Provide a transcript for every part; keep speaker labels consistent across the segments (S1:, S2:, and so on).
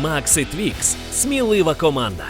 S1: Макси Твікс смілива команда.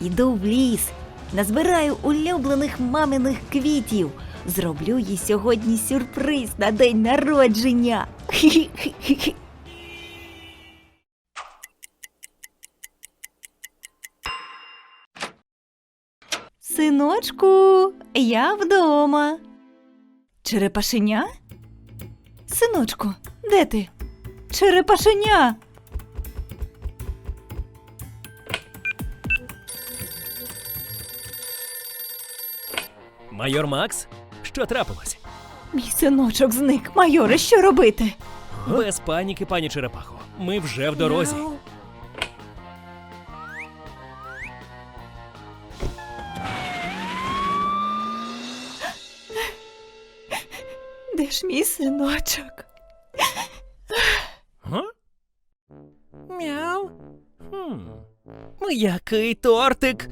S2: Іду в ліс, назбираю улюблених маминих квітів. Зроблю їй сьогодні сюрприз на день народження. Хі-хі-хі-хі. Синочку, я вдома. Черепашеня? Синочку, де ти? Черепашеня.
S1: Майор Макс, що трапилось?
S2: Мій синочок зник. Майоре, що робити?
S1: Без паніки, пані Черепахо. Ми вже в дорозі.
S2: Де ж мій синочок?
S1: Мяу. Хм. Який тортик.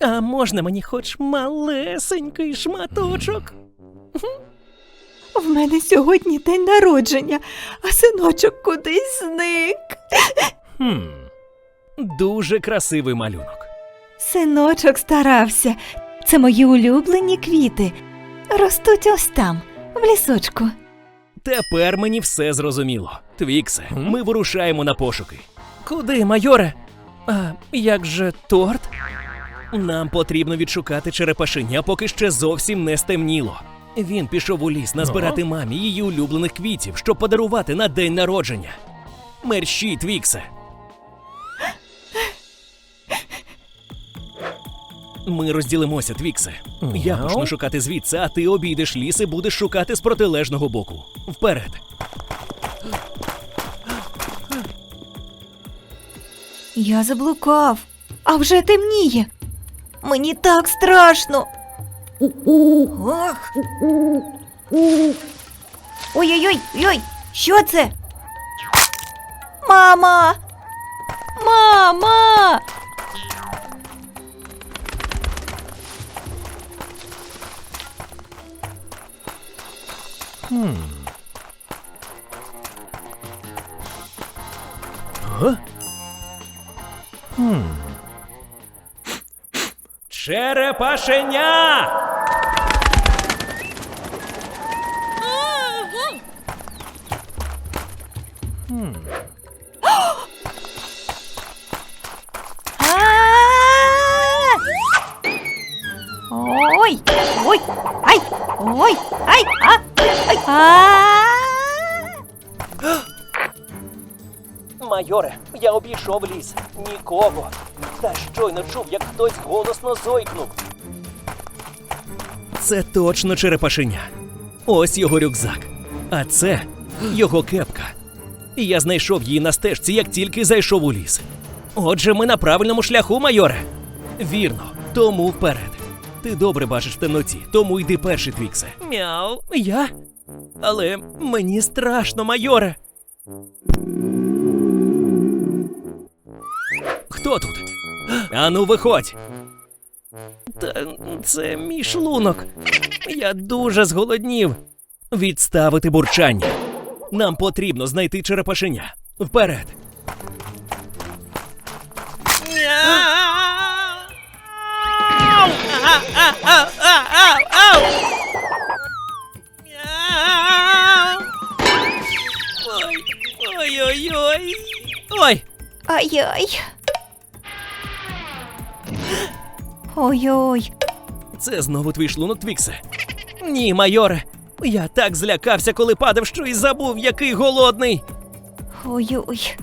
S1: А можна мені хоч малесенький шматочок?
S2: В мене сьогодні день народження, а синочок кудись зник.
S1: Хм. Дуже красивий малюнок.
S2: Синочок старався. Це мої улюблені квіти. Ростуть ось там, в лісочку.
S1: Тепер мені все зрозуміло. Твіксе, ми вирушаємо на пошуки. Куди, майоре? А як же торт? Нам потрібно відшукати черепашеня, поки ще зовсім не стемніло. Він пішов у ліс назбирати мамі її улюблених квітів, щоб подарувати на день народження. Мерщій, Твіксе. Ми розділимося, Твіксе. Я
S3: Мяу.
S1: почну шукати звідси, а ти обійдеш ліс і будеш шукати з протилежного боку. Вперед.
S2: Я заблукав, а вже темніє. Мені так страшно. Ой-ой-ой, ой, що це? Мама! Мама!
S1: Черепашеня!
S2: А! Ой, ой, ай, ой, ай, а, ай, а!
S1: Майоре, я обійшов ліс. Нікого. Та щойно чув, як хтось голосно зойкнув. Це точно черепашеня. Ось його рюкзак. А це його кепка. І я знайшов її на стежці, як тільки зайшов у ліс. Отже, ми на правильному шляху, майоре. Вірно, тому вперед. Ти добре бачиш в темноті, тому йди перший, Твіксе. Мяу, я? Але мені страшно, майоре. Хто тут? Ану, виходь. Та це мій шлунок. Я дуже зголоднів. Відставити бурчання. Нам потрібно знайти черепашеня. Вперед. Ой, ой-ой-ой. Ой.
S2: Ай-яй. Ой-ой.
S1: Це знову твій шлунок, Твіксе. Ні, майоре. Я так злякався, коли падав, що і забув, який голодний.
S2: Ой-ой.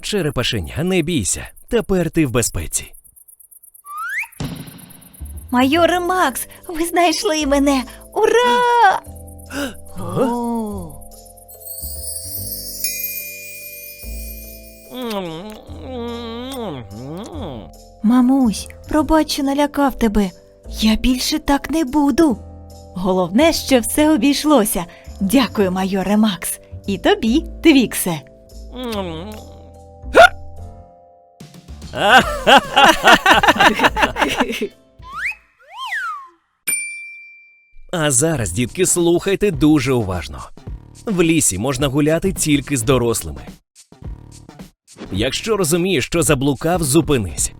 S1: Черепашеня, не бійся. Тепер ти в безпеці.
S2: Майоре Макс, ви знайшли мене! Ура! Мамусь, пробач, що налякав тебе. Я більше так не буду. Головне, що все обійшлося. Дякую, майоре Макс. І тобі, Твіксе.
S1: А зараз, дітки, слухайте дуже уважно. В лісі можна гуляти тільки з дорослими. Якщо розумієш, що заблукав, зупинись.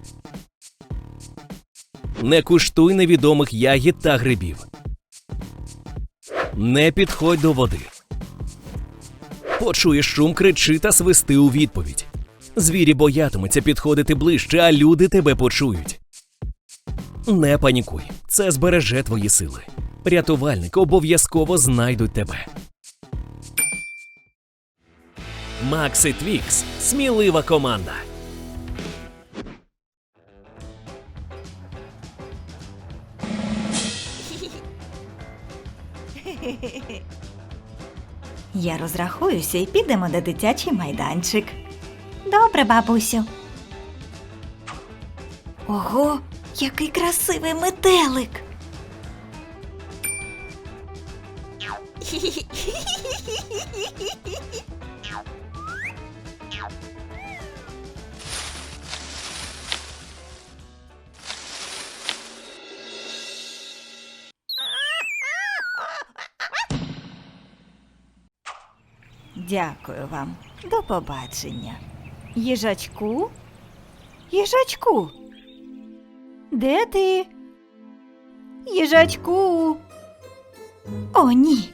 S1: Не куштуй невідомих ягід та грибів. Не підходь до води. Почуєш шум, кричи та свисти у відповідь. Звірі боятимуться підходити ближче, а люди тебе почують. Не панікуй, це збереже твої сили. Рятувальники обов'язково знайдуть тебе. Макс і Твікс смілива команда.
S2: Я розрахуюся і підемо на дитячий майданчик. Добре, бабусю. Ого, який красивий метелик. Дякую вам. До побачення. Їжачку? Їжачку. Де ти? Їжачку. О, ні.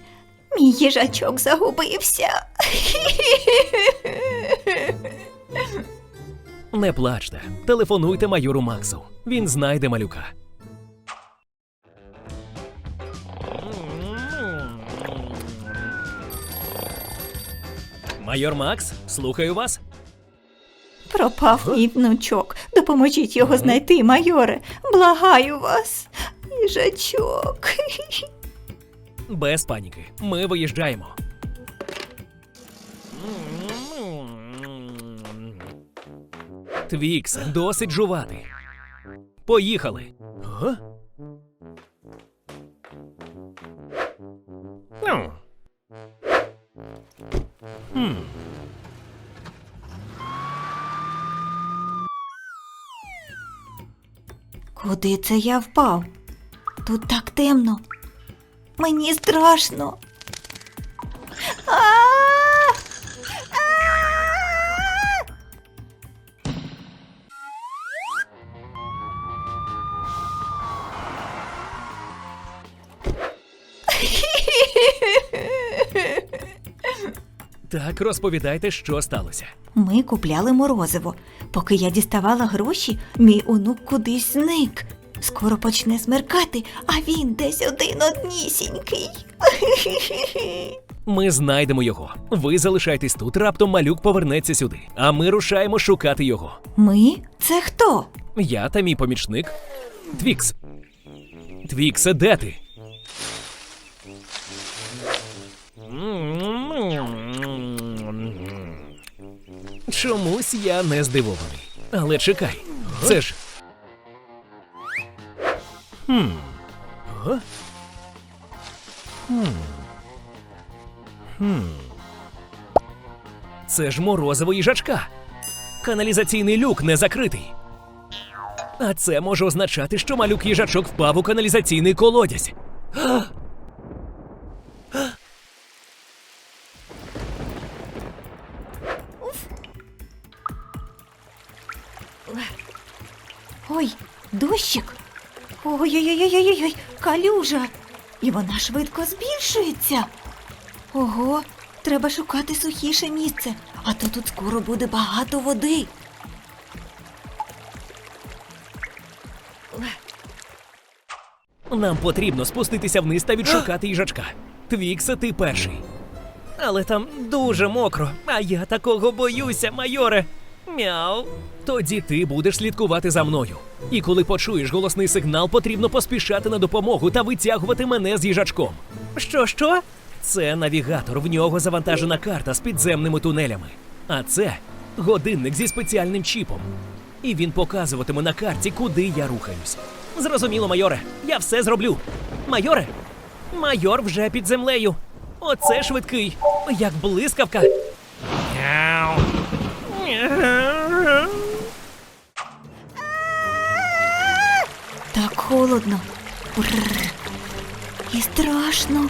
S2: Мій їжачок загубився.
S1: Не плачте, телефонуйте майору Максу. Він знайде малюка. Майор Макс, слухаю вас.
S2: Пропав мій внучок. Допоможіть його знайти, майоре. Благаю вас. Їжачок.
S1: Без паніки. Ми виїжджаємо. Твікс, досить жувати. Поїхали. Га?
S2: Куди це я впав? Тут так темно. Мені страшно. А!
S1: Так, розповідайте, що сталося.
S2: Ми купляли морозиво. Поки я діставала гроші, мій онук кудись зник. Скоро почне смеркати, а він десь один однісінький.
S1: Ми знайдемо його. Ви залишайтесь тут, раптом малюк повернеться сюди. А ми рушаємо шукати його.
S2: Ми? Це хто?
S1: Я та мій помічник. Твікс. Твіксе, де ти? Чомусь я не здивований. Але чекай, це ж. Хм. Хм. Хм. Це ж морозиво їжачка. Каналізаційний люк не закритий. А це може означати, що малюк їжачок впав у каналізаційний колодязь.
S2: Ой-ой-ой-ой-ой, калюжа. І вона швидко збільшується. Ого, треба шукати сухіше місце, а то тут скоро буде багато води.
S1: Нам потрібно спуститися вниз та відшукати їжачка. Твікса, ти перший. Але там дуже мокро, а я такого боюся, майоре. Мяу. Тоді ти будеш слідкувати за мною. І коли почуєш голосний сигнал, потрібно поспішати на допомогу та витягувати мене з їжачком. Що, що? Це навігатор, в нього завантажена карта з підземними тунелями. А це годинник зі спеціальним чіпом. І він показуватиме на карті, куди я рухаюсь. Зрозуміло, майоре, я все зроблю. Майоре, майор вже під землею. Оце швидкий, як блискавка.
S2: Холодно. Бррр. І страшно.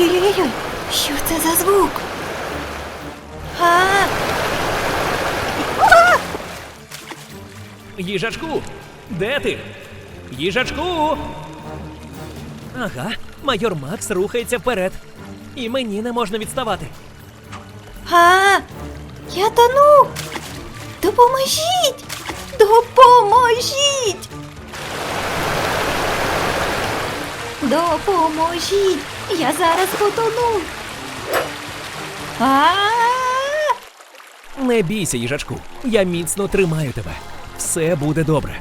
S2: Ой-ой-ой, що це за звук? А,
S1: Їжачку, де ти? Їжачку. Ага, майор Макс рухається вперед. І мені не можна відставати.
S2: а, я тону. Допоможіть! Допоможіть! Допоможіть! Я зараз потону. А!
S1: Не бійся, їжачку. Я міцно тримаю тебе. Все буде добре.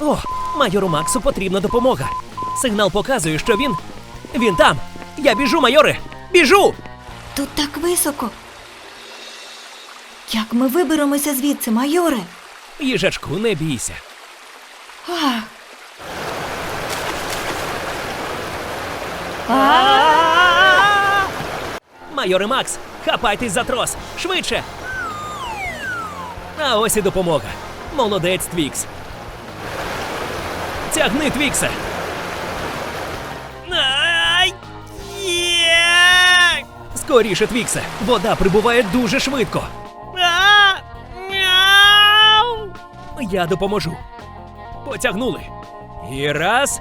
S1: О, майору Максу потрібна допомога. Сигнал показує, що він. Він там. Я біжу, майоре! Біжу!
S2: Тут так високо. Як ми виберемося звідси, майоре?
S1: Їжачку, не бійся.
S2: А. А.
S1: Майоре Макс, хапайтесь за трос! Швидше! А ось і допомога. Молодець, Твікс. Тягни! Ай! Є! Скоріше, Твіксе! Вода прибуває дуже швидко. Я допоможу. Потягнули. І раз,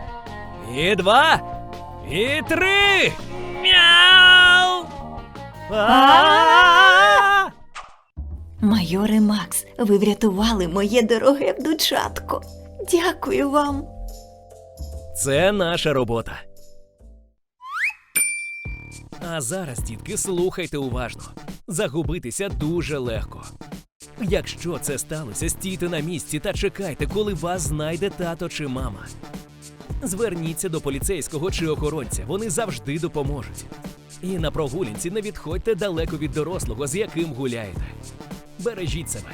S1: і два, і три. Мяу!
S2: Майоре Макс, ви врятували моє дороге внучатко. Дякую вам.
S1: Це наша робота. А зараз, дітки, слухайте уважно. Загубитися дуже легко. Якщо це сталося, стійте на місці та чекайте, коли вас знайде тато чи мама. Зверніться до поліцейського чи охоронця, вони завжди допоможуть. І на прогулянці не відходьте далеко від дорослого, з яким гуляєте. Бережіть себе.